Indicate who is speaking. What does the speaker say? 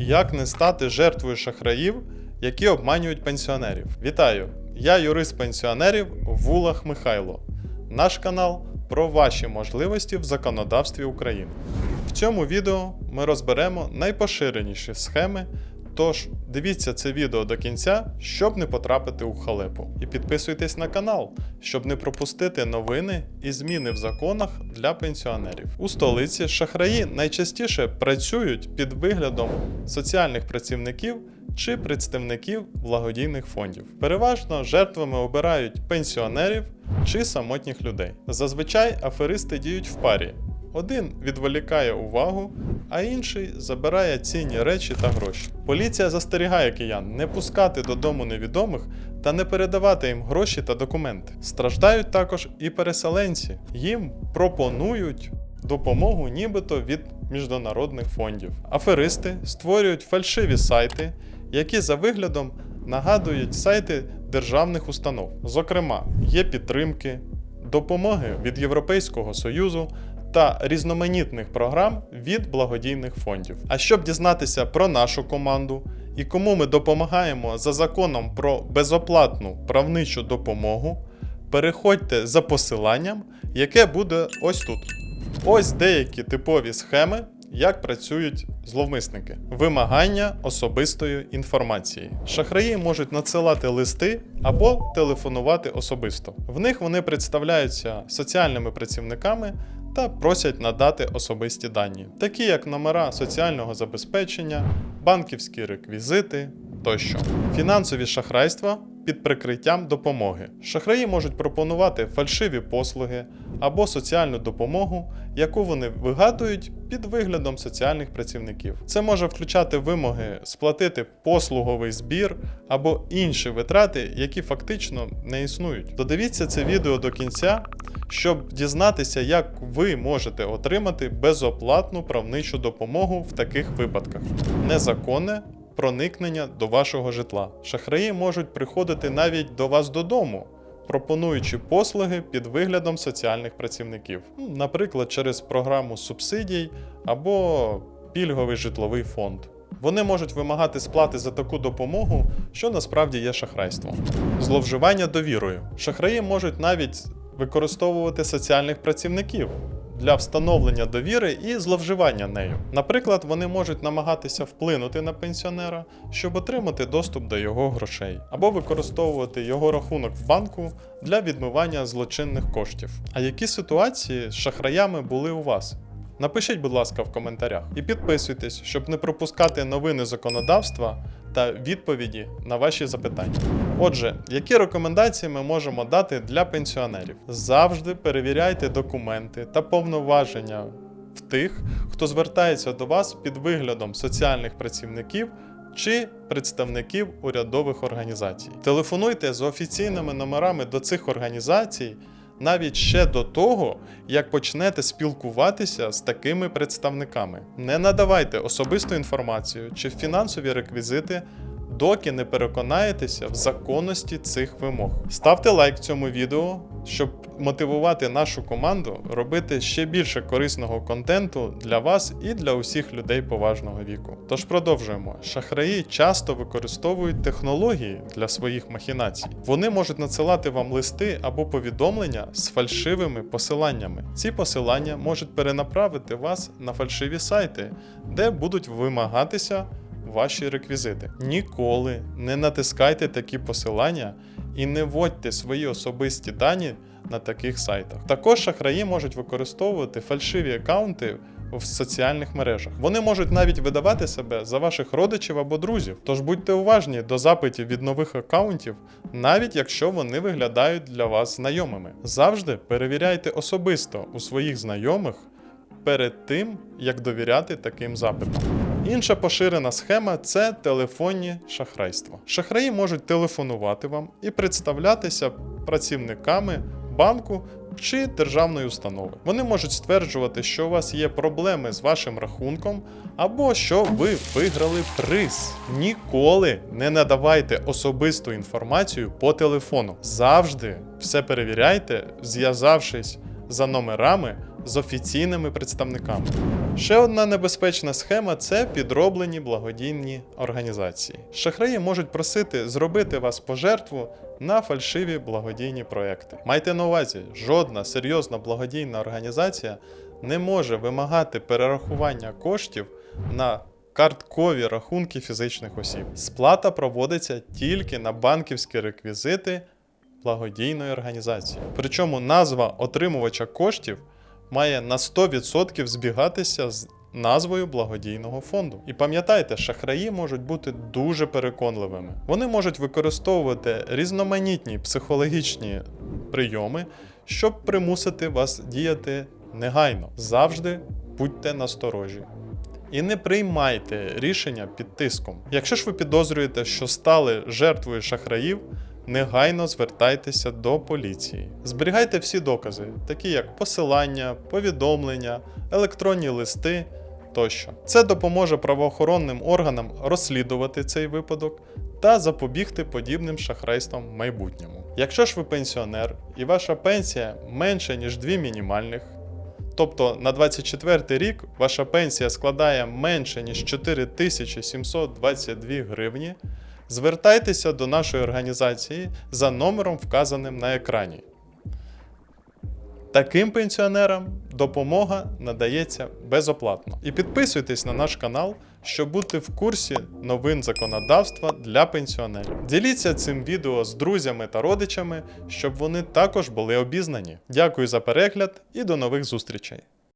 Speaker 1: Як не стати жертвою шахраїв, які обманюють пенсіонерів? Вітаю! Я юрист пенсіонерів Вулах Михайло. Наш канал про ваші можливості в законодавстві України. В цьому відео ми розберемо найпоширеніші схеми. Тож дивіться це відео до кінця, щоб не потрапити у халепу. І підписуйтесь на канал, щоб не пропустити новини і зміни в законах для пенсіонерів. У столиці шахраї найчастіше працюють під виглядом соціальних працівників чи представників благодійних фондів. Переважно жертвами обирають пенсіонерів чи самотніх людей. Зазвичай аферисти діють в парі. Один відволікає увагу, а інший забирає цінні речі та гроші. Поліція застерігає киян не пускати додому невідомих та не передавати їм гроші та документи. Страждають також і переселенці. Їм пропонують допомогу нібито від міжнародних фондів. Аферисти створюють фальшиві сайти, які за виглядом нагадують сайти державних установ. Зокрема, є підтримки, допомоги від Європейського Союзу та різноманітних програм від благодійних фондів. А щоб дізнатися про нашу команду і кому ми допомагаємо за законом про безоплатну правничу допомогу, переходьте за посиланням, яке буде ось тут. Ось деякі типові схеми, як працюють зловмисники. Вимагання особистої інформації. Шахраї можуть надсилати листи або телефонувати особисто. В них вони представляються соціальними працівниками та просять надати особисті дані, такі як номера соціального забезпечення, банківські реквізити тощо. Фінансові шахрайства під прикриттям допомоги. Шахраї можуть пропонувати фальшиві послуги або соціальну допомогу, яку вони вигадують під виглядом соціальних працівників. Це може включати вимоги сплатити послуговий збір або інші витрати, які фактично не існують. Додивіться це відео до кінця, щоб дізнатися, як ви можете отримати безоплатну правничу допомогу в таких випадках. Незаконне проникнення до вашого житла. Шахраї можуть приходити навіть до вас додому, пропонуючи послуги під виглядом соціальних працівників, Ну, наприклад, через програму субсидій або пільговий житловий фонд. Вони можуть вимагати сплати за таку допомогу, що насправді є шахрайством. Зловживання довірою. Шахраї можуть навіть використовувати соціальних працівників для встановлення довіри і зловживання нею. Наприклад, вони можуть намагатися вплинути на пенсіонера, щоб отримати доступ до його грошей, або використовувати його рахунок в банку для відмивання злочинних коштів. А які ситуації з шахраями були у вас? Напишіть, будь ласка, в коментарях і підписуйтесь, щоб не пропускати новини законодавства та відповіді на ваші запитання. Отже, які рекомендації ми можемо дати для пенсіонерів? Завжди перевіряйте документи та повноваження в тих, хто звертається до вас під виглядом соціальних працівників. Чи представників урядових організацій. Телефонуйте з офіційними номерами до цих організацій навіть ще до того, як почнете спілкуватися з такими представниками. Не надавайте особисту інформацію чи фінансові реквізити, доки не переконаєтеся в законності цих вимог. Ставте лайк цьому відео, щоб мотивувати нашу команду робити ще більше корисного контенту для вас і для усіх людей поважного віку. Тож продовжуємо. Шахраї часто використовують технології для своїх махінацій. Вони можуть надсилати вам листи або повідомлення з фальшивими посиланнями. Ці посилання можуть перенаправити вас на фальшиві сайти, де будуть вимагатися ваші реквізити. Ніколи не натискайте такі посилання і не вводьте свої особисті дані на таких сайтах. Також шахраї можуть використовувати фальшиві аккаунти в соціальних мережах. Вони можуть навіть видавати себе за ваших родичів або друзів. Тож будьте уважні до запитів від нових аккаунтів, навіть якщо вони виглядають для вас знайомими. Завжди перевіряйте особисто у своїх знайомих перед тим, як довіряти таким запитам. Інша поширена схема це телефонні шахрайства. Шахраї можуть телефонувати вам і представлятися працівниками банку чи державної установи. Вони можуть стверджувати, що у вас є проблеми з вашим рахунком, або що ви виграли приз. Ніколи не надавайте особисту інформацію по телефону. Завжди все перевіряйте, зв'язавшись за номерами з офіційними представниками. Ще одна небезпечна схема це підроблені благодійні організації. Шахраї можуть просити зробити вас пожертву на фальшиві благодійні проекти. Майте на увазі, жодна серйозна благодійна організація не може вимагати перерахування коштів на карткові рахунки фізичних осіб. Сплата проводиться тільки на банківські реквізити благодійної організації. Причому назва отримувача коштів має на 100% збігатися з назвою благодійного фонду. І пам'ятайте, шахраї можуть бути дуже переконливими. Вони можуть використовувати різноманітні психологічні прийоми, щоб примусити вас діяти негайно. Завжди будьте насторожі. І не приймайте рішення під тиском. Якщо ж ви підозрюєте, що стали жертвою шахраїв, негайно звертайтеся до поліції. Зберігайте всі докази, такі як посилання, повідомлення, електронні листи тощо. Це допоможе правоохоронним органам розслідувати цей випадок та запобігти подібним шахрайствам в майбутньому. Якщо ж ви пенсіонер і ваша пенсія менше ніж дві мінімальних, Тобто на 24 рік ваша пенсія складає менше ніж 4722 гривні. Звертайтеся до нашої організації за номером, вказаним на екрані. Таким пенсіонерам допомога надається безоплатно. І підписуйтесь на наш канал, щоб бути в курсі новин законодавства для пенсіонерів. Діліться цим відео з друзями та родичами, щоб вони також були обізнані. Дякую за перегляд і до нових зустрічей!